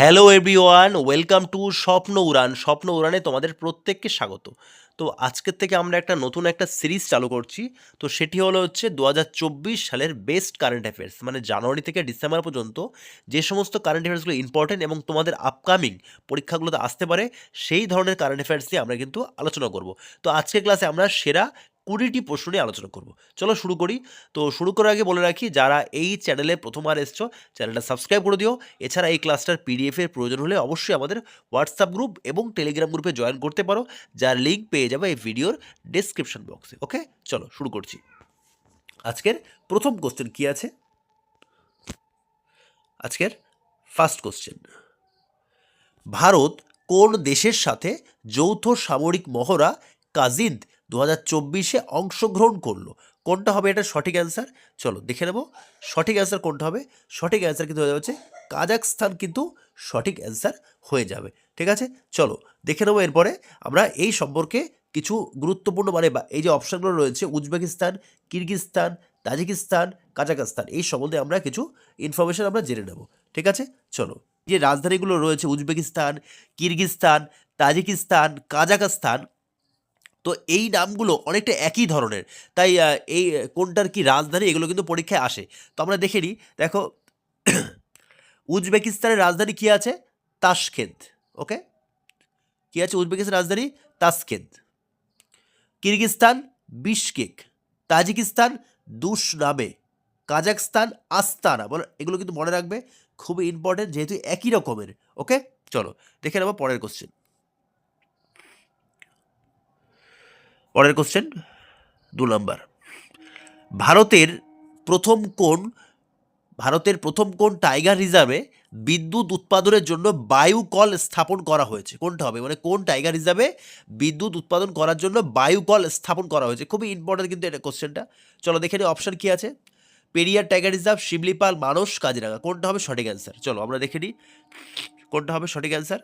Hello everyone, welcome to স্বপ্ন উড়ান। স্বপ্ন উড়ানে তোমাদের প্রত্যেককে স্বাগত। তো আজকের থেকে আমরা একটা নতুন একটা সিরিজ চালু করছি। তো সেটি হলো হচ্ছে দু হাজার চব্বিশ সালের বেস্ট কারেন্ট অ্যাফেয়ার্স। মানে জানুয়ারি থেকে ডিসেম্বর পর্যন্ত যে সমস্ত কারেন্ট অ্যাফেয়ার্সগুলো ইম্পর্টেন্ট এবং তোমাদের আপকামিং পরীক্ষাগুলোতে আসতে পারে, সেই ধরনের কারেন্ট অ্যাফেয়ার্স নিয়ে আমরা কিন্তু আলোচনা করব। তো আজকের ক্লাসে আমরা সেরা কুড়িটি প্রশ্ন নিয়ে আলোচনা করব। চলো শুরু করি। তো শুরু করার আগে বলে রাখি, যারা এই চ্যানেলে প্রথমবার এসছো, চ্যানেলটা সাবস্ক্রাইব করে দিও। এছাড়া এই ক্লাসটার পিডিএফের প্রয়োজন হলে অবশ্যই আমাদের হোয়াটসঅ্যাপ গ্রুপ এবং টেলিগ্রাম গ্রুপে জয়েন করতে পারো, যার লিঙ্ক পেয়ে যাবে এই ভিডিওর ডেসক্রিপশন বক্সে ওকে চলো শুরু করছি। আজকের প্রথম কোশ্চেন কি আছে? আজকের ফার্স্ট কোশ্চেন ভারত কোন দেশের সাথে যৌথ সামরিক মহড়া কাজিন্দ দু হাজার চব্বিশে অংশগ্রহণ করল। কোনটা হবে এটা সঠিক অ্যান্সার চলো দেখে নেব। সঠিক অ্যান্সার কোনটা হবে? সঠিক অ্যান্সার কিন্তু হয়ে যাচ্ছে কাজাকস্তান কিন্তু সঠিক অ্যান্সার হয়ে যাবে। ঠিক আছে? চলো দেখে নেব এরপরে আমরা এই সম্পর্কে কিছু গুরুত্বপূর্ণ মানে বা এই যে অপশানগুলো রয়েছে, উজবেকিস্তান কিরগিস্তান তাজিকিস্তান কাজাকস্তান এই সম্বন্ধে আমরা কিছু ইনফরমেশন আমরা জেনে নেব। ঠিক আছে? চলো যে রাজধানীগুলো রয়েছে, উজবেকিস্তান কিরগিস্তান তাজিকিস্তান কাজাকস্তান তো এই নামগুলো অনেকটা একই ধরনের। তাই এই কোনটার কি রাজধানী এগুলো কিন্তু পরীক্ষায় আসে। তো আমরা দেখে নিই। দেখো, উজবেকিস্তানের রাজধানী কি আছে? তাসখেদ ওকে? কি আছে উজবেকিস্তানের রাজধানী? Tashkent Kyrgyzstan Bishkek. Tajikistan Dushanbe Kazakhstan Astana. বলো, এগুলো কিন্তু মনে রাখবে, খুবই ইম্পর্টেন্ট যেহেতু একই রকমের, ওকে? চলো, দেখে নেব পরের কোশ্চেন পরের কোশ্চেন দু নম্বর ভারতের প্রথম কোন, ভারতের প্রথম কোন টাইগার রিজার্ভে বিদ্যুৎ উৎপাদনের জন্য বায়ু কল স্থাপন করা হয়েছে? কোনটা হবে? মানে কোন টাইগার রিজার্ভে বিদ্যুৎ উৎপাদন করার জন্য বায়ু কল স্থাপন করা হয়েছে? খুবই ইম্পর্টেন্ট কিন্তু এটা কোশ্চেনটা চলো দেখে নিই অপশান কী আছে। পেরিয়ার টাইগার রিজার্ভ শিবলিপাল, মানস কাজিরাঙ্গা কোনটা হবে? সঠিক অ্যান্সার চলো আমরা দেখে নিই। কোনটা হবে? সঠিক অ্যান্সার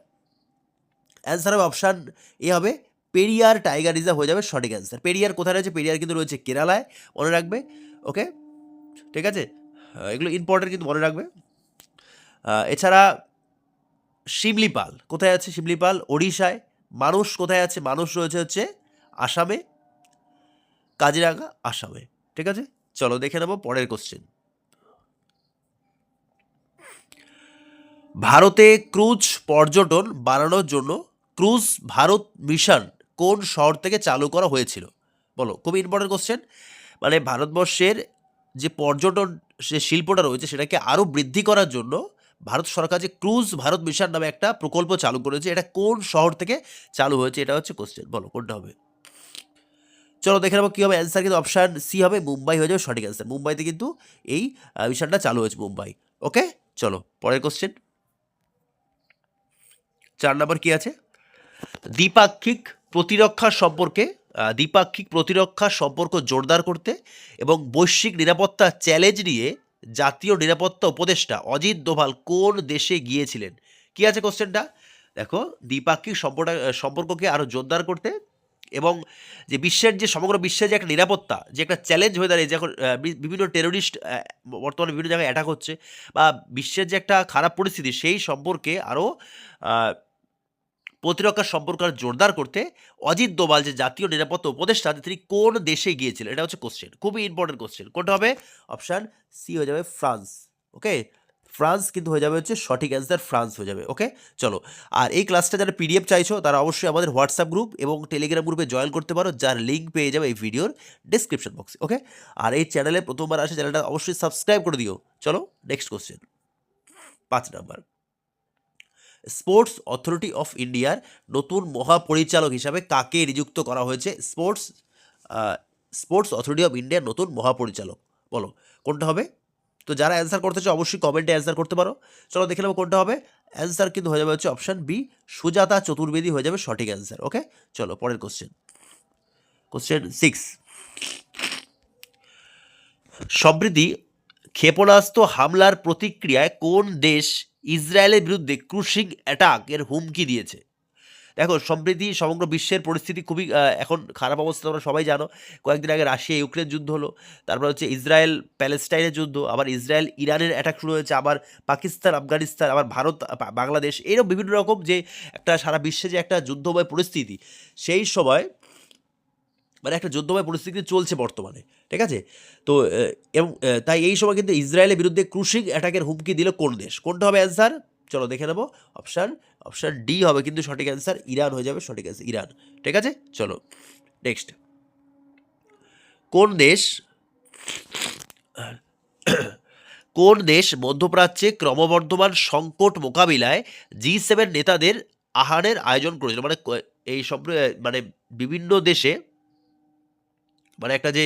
অ্যান্সার হবে অপশান এ হবে পেরিয়ার টাইগার রিজার্ভ হয়ে যাবে সঠিক অ্যান্সার। পেরিয়ার কোথায় রয়েছে? পেরিয়ার কিন্তু রয়েছে কেরালায়, মনে রাখবে, ওকে? ঠিক আছে? এগুলো ইম্পর্টেন্ট কিন্তু মনে রাখবে। এছাড়া শিমলিপাল কোথায় আছে শিমলিপাল ওড়িশায়। মানুষ কোথায় আছে? মানুষ রয়েছে হচ্ছে আসামে কাজিরাঙ্গা আসামে। ঠিক আছে? চলো দেখে নেব পরের কোশ্চেন ভারতে ক্রুজ পর্যটন বাড়ানোর জন্য ক্রুজ ভারত মিশন কোন শহর থেকে চালু করা হয়েছিল? বলো খুবই ইম্পর্টেন্ট কোশ্চেন মানে ভারতবর্ষের যে পর্যটন যে শিল্পটা রয়েছে সেটাকে আরও বৃদ্ধি করার জন্য ভারত সরকার যে ক্রুজ ভারত মিশন নামে একটা প্রকল্প চালু করেছে, এটা কোন শহর থেকে চালু হয়েছে এটা হচ্ছে কোশ্চেন বলো, কোনটা হবে? চলো দেখে নেব কী হবে। অ্যান্সার কিন্তু অপশান সি হবে, মুম্বাই হয়ে যাবে, সঠিক অ্যান্সার মুম্বাইতে কিন্তু এই মিশনটা চালু হয়েছে মুম্বাই। ওকে চলো, পরের কোশ্চেন চার নম্বর কী আছে? দ্বিপাক্ষিক প্রতিরক্ষা সম্পর্কে দ্বিপাক্ষিক প্রতিরক্ষা সম্পর্ক জোরদার করতে এবং বৈশ্বিক নিরাপত্তা চ্যালেঞ্জ নিয়ে জাতীয় নিরাপত্তা উপদেষ্টা অজিত দোভাল কোন দেশে গিয়েছিলেন? কি আছে কোশ্চেনটা দেখো, দ্বিপাক্ষিক সম্পর্ক সম্পর্ককে আরও জোরদার করতে এবং যে বিশ্বের, যে সমগ্র বিশ্বের যে একটা নিরাপত্তা, যে একটা চ্যালেঞ্জ হয়ে দাঁড়িয়েছে এখন বিভিন্ন টেরোরিস্ট বর্তমানে বিভিন্ন জায়গায় অ্যাটাক হচ্ছে বা বিশ্বের যে একটা খারাপ পরিস্থিতি, সেই সম্পর্কে আরও প্রতিরক্ষা সম্পর্ক আরও জোরদার করতে অজিত দোভাল যে জাতীয় নিরাপত্তা উপদেষ্টা, তিনি কোন দেশে গিয়েছিলেন? এটা হচ্ছে কোশ্চেন খুবই ইম্পর্টেন্ট কোশ্চেন কোনটা হবে? অপশান সি হয়ে যাবে ফ্রান্স। ওকে ফ্রান্স কিন্তু হয়ে যাবে হচ্ছে সঠিক অ্যান্সার ফ্রান্স হয়ে যাবে। ওকে চলো। আর এই ক্লাসটা যারা পিডিএফ চাইছো, তারা অবশ্যই আমাদের হোয়াটসঅ্যাপ গ্রুপ এবং টেলিগ্রাম গ্রুপে জয়েন করতে পারো। যার লিঙ্ক পেয়ে যাবে এই ভিডিওর ডিসক্রিপশন বক্সে ওকে আর এই চ্যানেলে প্রথমবার আসে চ্যানেলটা অবশ্যই সাবস্ক্রাইব করে দিও। চলো নেক্সট কোশ্চেন পাঁচ নাম্বার স্পোর্টস অথরিটি অফ ইন্ডিয়ার নতুন মহাপরিচালক হিসাবে কাকে নিযুক্ত করা হয়েছে? স্পোর্টস স্পোর্টস অথরিটি অফ ইন্ডিয়ার নতুন মহাপরিচালক। বলো, কোনটা হবে? তো যারা অ্যান্সার করতে চাও, অবশ্যই কমেন্টে অ্যান্সার করতে পারো। চলো দেখে নেব কোনটা হবে। অ্যান্সার কিন্তু হয়ে যাবে হচ্ছে অপশান বি সুজাতা চতুর্বেদী হয়ে যাবে সঠিক অ্যান্সার ওকে চলো, পরের কোশ্চেন কোশ্চেন সিক্স সম্প্রতি ক্ষেপণাস্ত্র হামলার প্রতিক্রিয়ায় কোন দেশ ইসরায়েলের বিরুদ্ধে ক্রুশিং অ্যাটাক এর হুমকি দিয়েছে। দেখো, সম্প্রতি, সমগ্র বিশ্বের পরিস্থিতি খুবই এখন খারাপ অবস্থা, তোমরা সবাই জানো। কয়েকদিন আগে রাশিয়া ইউক্রেন যুদ্ধ হলো, তারপর হচ্ছে ইসরায়েল প্যালেস্টাইনের যুদ্ধ, আবার ইসরায়েল ইরানের অ্যাটাক শুরু হয়েছে, আবার পাকিস্তান, আফগানিস্তান, আবার ভারত বাংলাদেশ, এরকম বিভিন্ন রকম যে একটা সারা বিশ্বে যে একটা যুদ্ধময় পরিস্থিতি, সেই সময় মানে একটা যুদ্ধময় পরিস্থিতি চলছে বর্তমানে, ঠিক আছে? তো এবং তাই এই সময় কিন্তু ইসরায়েলের বিরুদ্ধে ক্রুশিং অ্যাটাকের হুমকি দিল কোন দেশ? কোনটা হবে অ্যান্সার চলো দেখে নেব। অপশান অপশান ডি হবে কিন্তু সঠিক অ্যান্সার ইরান হয়ে যাবে সঠিক অ্যান্সার ইরান, ঠিক আছে? চলো নেক্সট কোন দেশ কোন দেশ মধ্যপ্রাচ্যে ক্রমবর্ধমান সংকট মোকাবিলায় জি সেভেন নেতাদের আহারের আয়োজন করেছিল? মানে এই সম্প্র- মানে বিভিন্ন দেশে মানে একটা যে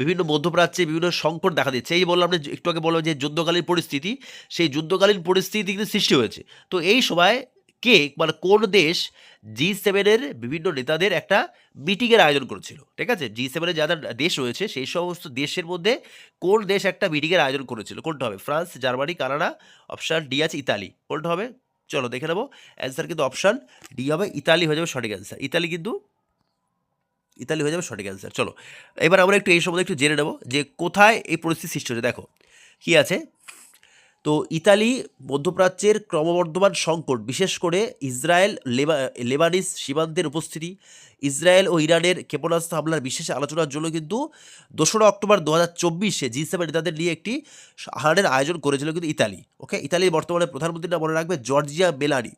বিভিন্ন মধ্যপ্রাচ্যে বিভিন্ন সংকট দেখা দিচ্ছে। এই বললাম না একটু আগে বললাম যে, যুদ্ধকালীন পরিস্থিতি, সেই যুদ্ধকালীন পরিস্থিতি কিন্তু সৃষ্টি হয়েছে। তো এই সময় কে মানে কোন দেশ জি সেভেনের বিভিন্ন নেতাদের একটা মিটিংয়ের আয়োজন করেছিল? ঠিক আছে? জি সেভেনের যারা দেশ রয়েছে, সেই সমস্ত দেশের মধ্যে কোন দেশ একটা মিটিংয়ের আয়োজন করেছিল? কোনটা হবে? France, Germany, Canada, option D আছে ইতালি। কোনটা হবে? চলো দেখে নেব। অ্যান্সার কিন্তু অপশান ডি হবে ইতালি, হয়ে যাবে সঠিক অ্যান্সার। ইতালি কিন্তু ইতালি হয়ে যাবে, সঠিক অ্যান্সার চলো, এবার আমরা একটু এই সম্বন্ধে একটু জেনে নেব যে কোথায় এই পরিস্থিতি সৃষ্টি হচ্ছে। দেখো, কি আছে? তো ইতালি মধ্যপ্রাচ্যের ক্রমবর্ধমান সংকট, বিশেষ করে ইসরায়েল, লেবা লেবানিস সীমান্তের উপস্থিতি। ইসরায়েল ও ইরানের ক্ষেপণাস্ত্র হামলার বিশেষ আলোচনার জন্য কিন্তু দোসরা অক্টোবর দু হাজার চব্বিশে জি সেভেন নেতাদের নিয়ে একটি হারের আয়োজন করেছিল কিন্তু ইতালি ওকে ইতালির বর্তমানে প্রধানমন্ত্রীর নাম মনে রাখবে জর্জিয়া বেলানি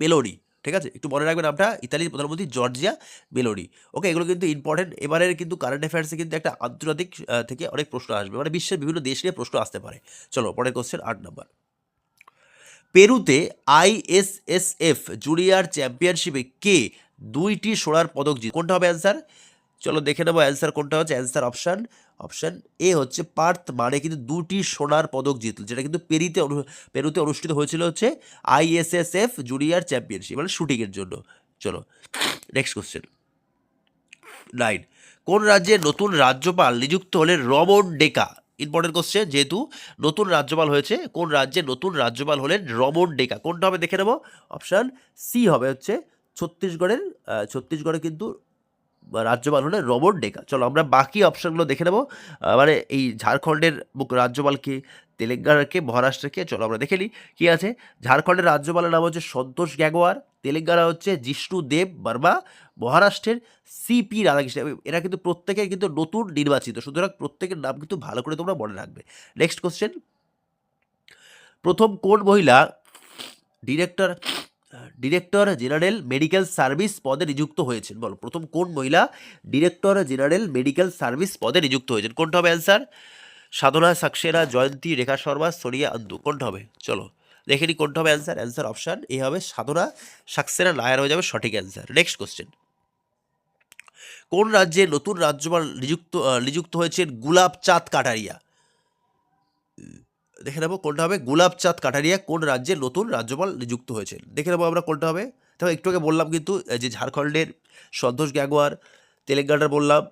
বেলোনি ঠিক আছে? একটু মনে রাখবেন নামটা, ইতালির প্রধানমন্ত্রী জর্জিয়া বেলোনি ওকে এগুলো কিন্তু ইম্পর্টেন্ট এবারের কিন্তু কারেন্ট অ্যাফেয়ার্সে কিন্তু একটা আন্তর্জাতিক থেকে অনেক প্রশ্ন আসবে। মানে বিশ্বের বিভিন্ন দেশ নিয়ে প্রশ্ন আসতে পারে। চলো, পরের কোশ্চেন আট নম্বর পেরুতে আইএসএসএফ জুনিয়র চ্যাম্পিয়নশিপে কে দুইটি সোনার পদক জিত কোনটা হবে অ্যান্সার চলো দেখে নেব অ্যান্সার কোনটা হচ্ছে অ্যান্সার অপশান অপশান এ হচ্ছে পার্থ মানে কিন্তু দুটি সোনার পদক জিতল, যেটা কিন্তু পেরিতে পেরুতে অনুষ্ঠিত হয়েছিল হচ্ছে আইএসএসএফ জুনিয়র চ্যাম্পিয়নশিপ মানে শুটিংয়ের জন্য। চলো নেক্সট কোশ্চেন নাইন কোন রাজ্যে নতুন রাজ্যপাল নিযুক্ত হলেন রমন ডেকা? ইম্পর্টেন্ট কোশ্চেন যেহেতু নতুন রাজ্যপাল হয়েছে, কোন রাজ্যে নতুন রাজ্যপাল হলেন রমন ডেকা? কোনটা হবে? দেখে নেব। অপশান সি হবে হচ্ছে ছত্তিশগড়ের ছত্তিশগড়ে কিন্তু রাজ্যপাল হলেন রমন ডেকা। চলো আমরা বাকি অপশানগুলো দেখে নেব। মানে এই ঝাড়খণ্ডের রাজ্যপালকে, তেলেঙ্গানাকে, মহারাষ্ট্রকে, চলো আমরা দেখে নিই কী আছে। ঝাড়খণ্ডের রাজ্যপালের নাম হচ্ছে সন্তোষ গ্যাগোয়ার, তেলেঙ্গানা হচ্ছে জিষ্ণু দেব বর্মা, মহারাষ্ট্রের সিপি রাধাকৃষ্ণ এরা কিন্তু প্রত্যেকে কিন্তু নতুন নির্বাচিত, সুতরাং প্রত্যেকের নাম কিন্তু ভালো করে তোমরা মনে রাখবে। নেক্সট কোশ্চেন প্রথম কোন মহিলা director director general medical service পদে নিযুক্ত হয়েছেন। বলো, প্রথম কোন মহিলা ডিরেক্টর জেনারেল মেডিকেল সার্ভিস পদে নিযুক্ত হয়েছেন? কোনটা হবে অ্যান্সার? সাধনা, সাক্সেনা, জয়ন্তী, রেখা শর্মা, সোনিয়া আন্দু, কোনটা হবে? চলো, দেখে নি কোনটা হবে অ্যান্সার। অ্যান্সার অপশান এ হবে সাধনা, সাক্সেনা নায়ার হয়ে যাবে সঠিক অ্যান্সার। Next question. কোন রাজ্যে নতুন রাজ্যপাল নিযুক্ত নিযুক্ত হয়েছেন? গুলাব চাঁদ কাটারিয়া। দেখে নেব কোনটা হবে গুলাব চাঁদ কাটারিয়া, কোন রাজ্যে নতুন রাজ্যপাল নিযুক্ত হয়েছেন। দেখে নেব আমরা কোনটা হবে। তবে একটু আগে বললাম কিন্তু যে ঝাড়খণ্ডের সন্তোষ গ্যাগোয়ার তেলেঙ্গানার বললাম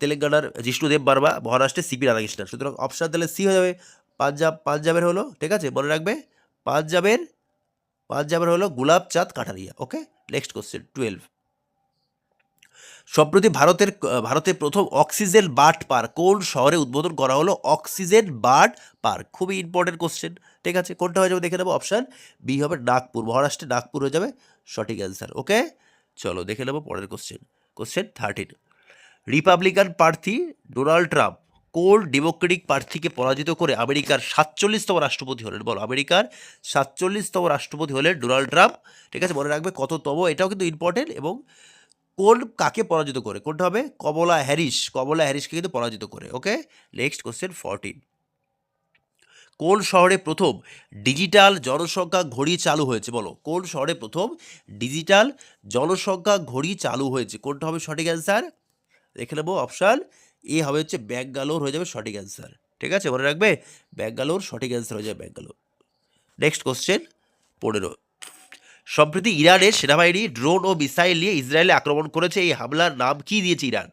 তেলেঙ্গানার জিষ্ণুদেব বার্মা, মহারাষ্ট্রের সিপি রাধাকৃষ্ণন। সুতরাং অপশান তাহলে সি হয়ে যাবে। পাঞ্জাব, পাঞ্জাবের হলো, ঠিক আছে, মনে রাখবে, পাঞ্জাবের পাঞ্জাবের হলো Gulab Chand Kataria okay next question twelve সম্প্রতি ভারতের ভারতের প্রথম অক্সিজেন বার্ড পার্ক কোন শহরে উদ্বোধন করা হলো অক্সিজেন বার্ড পার্ক। খুবই ইম্পর্টেন্ট কোশ্চেন ঠিক আছে? কোনটা হয়ে যাবে? দেখে নেব অপশান বি হবে নাগপুর, মহারাষ্ট্রে নাগপুর হয়ে যাবে, সঠিক অ্যান্সার ওকে চলো, দেখে নেব পরের কোশ্চেন কোশ্চেন থার্টিন রিপাবলিকান প্রার্থী ডোনাল্ড ট্রাম্প কোন ডেমোক্রেটিক প্রার্থীকে পরাজিত করে আমেরিকার সাতচল্লিশতম রাষ্ট্রপতি হলেন। বলো, আমেরিকার সাতচল্লিশতম রাষ্ট্রপতি হলেন ডোনাল্ড ট্রাম্প ঠিক আছে? মনে রাখবে কততম, এটাও কিন্তু ইম্পর্টেন্ট এবং কোন কাকে পরাজিত করে? কোনটা হবে কমলা হ্যারিস। কমলা হ্যারিসকে কিন্তু পরাজিত করে ওকে নেক্সট কোশ্চেন ফোরটিন কোন শহরে প্রথম ডিজিটাল জনসংখ্যা ঘড়ি চালু হয়েছে? বলো, কোন শহরে প্রথম ডিজিটাল জনসংখ্যা ঘড়ি চালু হয়েছে? কোনটা হবে সঠিক অ্যান্সার দেখে নেব অপশান এ হবে হচ্ছে ব্যাঙ্গালোর, হয়ে যাবে সঠিক অ্যান্সার ঠিক আছে? মনে রাখবে? ব্যাঙ্গালোর সঠিক অ্যান্সার হয়ে যাবে ব্যাঙ্গালোর। নেক্সট কোশ্চেন পনেরো। সম্প্রতি ইরানের সেনাবাহিনী ড্রোন ও মিসাইল নিয়ে ইসরায়েলে আক্রমণ করেছে। এই হামলার নাম কি দিয়েছে ইরান?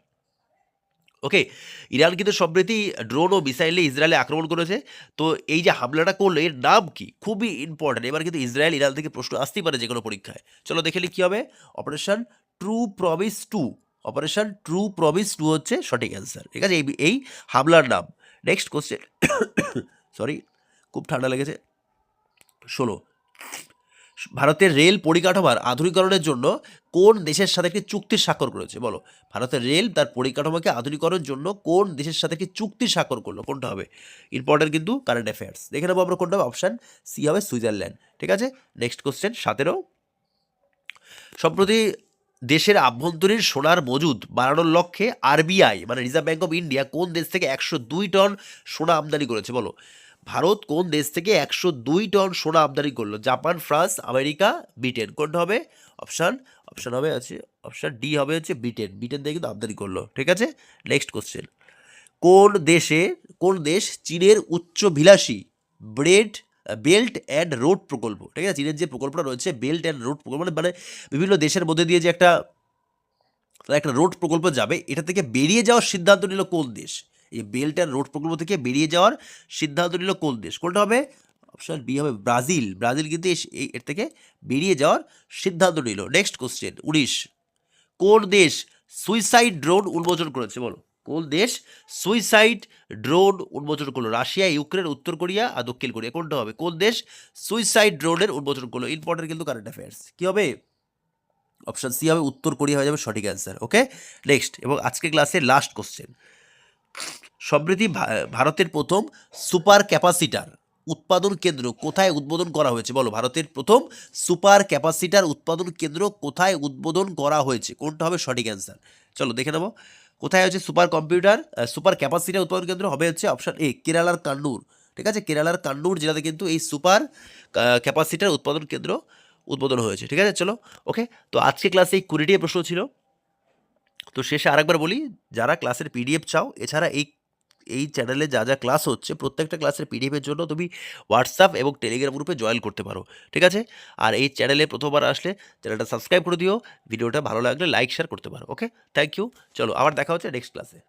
ওকে, ইরান কিন্তু সম্প্রতি ড্রোন ও মিসাইলে ইসরায়েলে আক্রমণ করেছে। তো এই যে হামলাটা করল, এর নাম কি? খুবই ইম্পর্টেন্ট এবার কিন্তু ইসরায়েল ইরান থেকে প্রশ্ন আসতেই পারে যে কোনো পরীক্ষায়। চলো দেখে নিই কী হবে। Operation true promise two operation true promise two হচ্ছে সঠিক অ্যান্সার ঠিক আছে? এই এই হামলার নাম। নেক্সট কোশ্চেন সরি খুব ঠান্ডা লেগেছে। ষোলো ভারতের রেল পরিকাঠামোর আধুনিকরণের জন্য কোন দেশের সাথে একটি চুক্তি স্বাক্ষর করেছে? বলো। ভারতের রেল তার পরিকাঠামোকে আধুনিকরণের জন্য কোন দেশের সাথে একটি চুক্তি স্বাক্ষর করল? কোনটা হবে? ইম্পর্টেন্ট কিন্তু কারেন্ট অ্যাফেয়ার্স দেখে নেব আমরা কোনটা হবে। অপশান সি হবে সুইজারল্যান্ড ঠিক আছে? নেক্সট কোশ্চেন সতেরো। সম্প্রতি দেশের আভ্যন্তরীণ সোনার মজুদ বাড়ানোর লক্ষ্যে আরবিআই মানে রিজার্ভ ব্যাঙ্ক অফ ইন্ডিয়া কোন দেশ থেকে একশো দুই টন সোনা আমদানি করেছে? বলো। ভারত কোন দেশ থেকে একশো দুই টন সোনা আমদানি করল? Japan, France, America, Britain. কোনটা হবে? অপশান অপশান হবে আছে অপশান ডি হবে হচ্ছে ব্রিটেন। ব্রিটেন থেকে কিন্তু আমদানি করল, ঠিক আছে? নেক্সট কোশ্চেন কোন দেশে, কোন দেশ চীনের উচ্চভিলাষী ব্রেড, বেল্ট অ্যান্ড রোড প্রকল্প? ঠিক আছে? চীনের যে প্রকল্পটা রয়েছে, বেল্ট অ্যান্ড রোড প্রকল্প মানে মানে বিভিন্ন দেশের মধ্যে দিয়ে যে একটা একটা রোড প্রকল্প যাবে, এটা থেকে বেরিয়ে যাওয়ার সিদ্ধান্ত নিল কোন দেশ? এই বেল্ট অ্যান্ড রোড প্রকল্প থেকে বেরিয়ে যাওয়ার সিদ্ধান্ত নিল কোন দেশ? কোনটা হবে? অপশন বি হবে ব্রাজিল। ব্রাজিল কিন্তু এর থেকে বেরিয়ে যাওয়ার সিদ্ধান্ত নিল। নেক্সট কোশ্চেন উনিশ। কোন দেশ সুইসাইড ড্রোন উন্মোচন করেছে? বলো। কোন দেশ সুইসাইড ড্রোন উন্মোচন করল? রাশিয়া, ইউক্রেন, উত্তর কোরিয়া আর দক্ষিণ কোরিয়া। কোনটা হবে? কোন দেশ সুইসাইড ড্রোনের উন্মোচন করল? ইম্পর্টেন্ট কিন্তু কারেন্ট অ্যাফেয়ার্স কী হবে? অপশান সি হবে, উত্তর কোরিয়া হয়ে যাবে সঠিক অ্যান্সার ওকে নেক্সট এবং আজকে ক্লাসের লাস্ট কোশ্চেন ভা- ভারতের প্রথম সুপার ক্যাপাসিটার উৎপাদন কেন্দ্র কোথায় উদ্বোধন করা হয়েছে? বলো, ভারতের প্রথম সুপার ক্যাপাসিটার উৎপাদন কেন্দ্র কোথায় উদ্বোধন করা হয়েছে? কোনটা হবে সঠিক অ্যান্সার? চলো দেখে নেব। কোথায় হচ্ছে সুপার কম্পিউটার? সুপার ক্যাপাসিটার উৎপাদন কেন্দ্র হবে হচ্ছে অপশান এ, কেরালার কান্নুর। ঠিক আছে? কেরালার কান্নুর জেলাতে কিন্তু এই সুপার ক্যাপাসিটার উৎপাদন কেন্দ্র উদ্বোধন হয়েছে। ঠিক আছে? চলো ওকে তো আজকে ক্লাসে এই কুড়িটি প্রশ্ন ছিল। তো শেষে আরেকবার বলি, যারা ক্লাসের পিডিএফ চাও, এছাড়া এই এই চ্যানেলে যা যা ক্লাস হচ্ছে, প্রত্যেকটা ক্লাসের পিডিএফের জন্য তুমি হোয়াটসঅ্যাপ এবং টেলিগ্রাম গ্রুপে জয়েন করতে পারো, ঠিক আছে? আর এই চ্যানেলে প্রথমবার আসলে চ্যানেলটা সাবস্ক্রাইব করে দিও, ভিডিওটা ভালো লাগলে লাইক শেয়ার করতে পারো ওকে থ্যাংক ইউ চলো, আবার দেখা হচ্ছে নেক্সট ক্লাসে